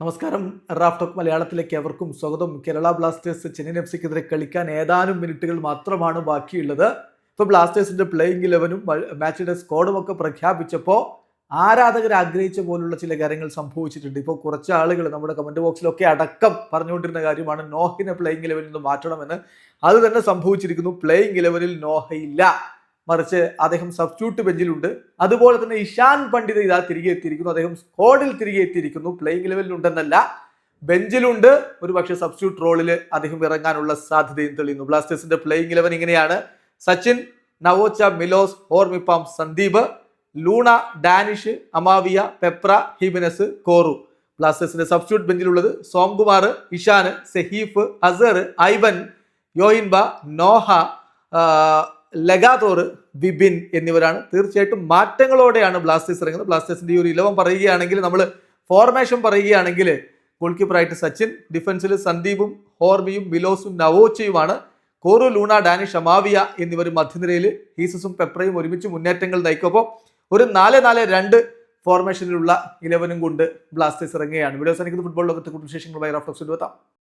നമസ്കാരം. Raf talk മലയാളത്തിലേക്ക് എവർക്കും സ്വാഗതം. കേരള ബ്ലാസ്റ്റേഴ്സ് ചെന്നൈയിൻ എഫ് സിക്കെതിരെ കളിക്കാൻ ഏതാനും മിനിറ്റുകൾ മാത്രമാണ് ബാക്കിയുള്ളത്. ഇപ്പോൾ ബ്ലാസ്റ്റേഴ്സിന്റെ പ്ലേയിങ് ഇലവനും മാച്ചിന്റെ സ്കോഡും ഒക്കെ പ്രഖ്യാപിച്ചപ്പോൾ ആരാധകർ ആഗ്രഹിച്ച പോലുള്ള ചില കാര്യങ്ങൾ സംഭവിച്ചിട്ടുണ്ട്. ഇപ്പോൾ കുറച്ച് ആളുകൾ നമ്മുടെ കമന്റ് ബോക്സിലൊക്കെ അടക്കം പറഞ്ഞുകൊണ്ടിരുന്ന കാര്യമാണ് നോഹിനെ പ്ലേയിങ് ഇലവനിൽ നിന്ന് മാറ്റണമെന്ന്. അത് തന്നെ സംഭവിച്ചിരിക്കുന്നു. പ്ലേയിങ് ഇലവനിൽ നോഹയില്ല മറിച്ച് അദ്ദേഹം സബ്സ്റ്റ്യൂട്ട് ബെഞ്ചിലുണ്ട് അതുപോലെ തന്നെ ഇഷാൻ പണ്ഡിത് ഇതാ തിരികെ എത്തിയിരിക്കുന്നു. അദ്ദേഹം സ്കോഡിൽ തിരികെ എത്തിയിരിക്കുന്നു. പ്ലേയിങ് ലെവലിലുണ്ടെന്നല്ല ബെഞ്ചിലുണ്ട് ഒരു പക്ഷേ സബ്സ്റ്റ്യൂട്ട് റോളിൽ അദ്ദേഹം ഇറങ്ങാനുള്ള സാധ്യതയും തെളിയുന്നു. ബ്ലാസ്റ്റേഴ്സിന്റെ പ്ലേയിങ് ലെവൻ ഇങ്ങനെയാണ്. സച്ചിൻ നവോച്ച മിലോസ് ഓർമിപ്പാം സന്ദീപ് ലൂണ ഡാനിഷ് അമാവിയ പെപ്ര ഹിബിനസ് കോറു. ബ്ലാസ്റ്റേഴ്സിന്റെ സബ്സ്റ്റ്യൂട്ട് ബെഞ്ചിലുള്ളത് സോംകുമാർ ഇഷാന് സെഹീഫ് അസർ ഐബൻ യോയിൻബ നോഹ ലഗാതോർ വിബിൻ എന്നിവരാണ്. തീർച്ചയായിട്ടും മാറ്റങ്ങളോടെയാണ് ബ്ലാസ്റ്റേഴ്സ് ഇറങ്ങുന്നത്. ബ്ലാസ്റ്റേഴ്സിന്റെ ഒരു ഇലവൻ പറയുകയാണെങ്കിൽ നമ്മൾ ഫോർമേഷൻ പറയുകയാണെങ്കിൽ ഗോൾ കീപ്പറായിട്ട് സച്ചിൻ ഡിഫൻസിൽ സന്ദീപും ഹോർമിയും മിലോസും നവോച്ചയുമാണ്. കോറു ലൂണ ഡാനിഷ് അമാവിയ എന്നിവർ മധ്യനിരയിൽ ഹീസസും പെപ്രയും ഒരുമിച്ച് മുന്നേറ്റങ്ങൾ നയിക്കും. അപ്പോൾ ഒരു നാല് നാല് രണ്ട് ഫോർമേഷനിലുള്ള ഇലവനും കൊണ്ട് ബ്ലാസ്റ്റേഴ്സ് ഇറങ്ങുകയാണ്. വീഡിയോസ് എനിക്ക് ഫുട്ബോൾ ലോകത്തെ കൂടുതൽ വിശേഷങ്ങളുമായി റഫ്ലക്സ് എത്താം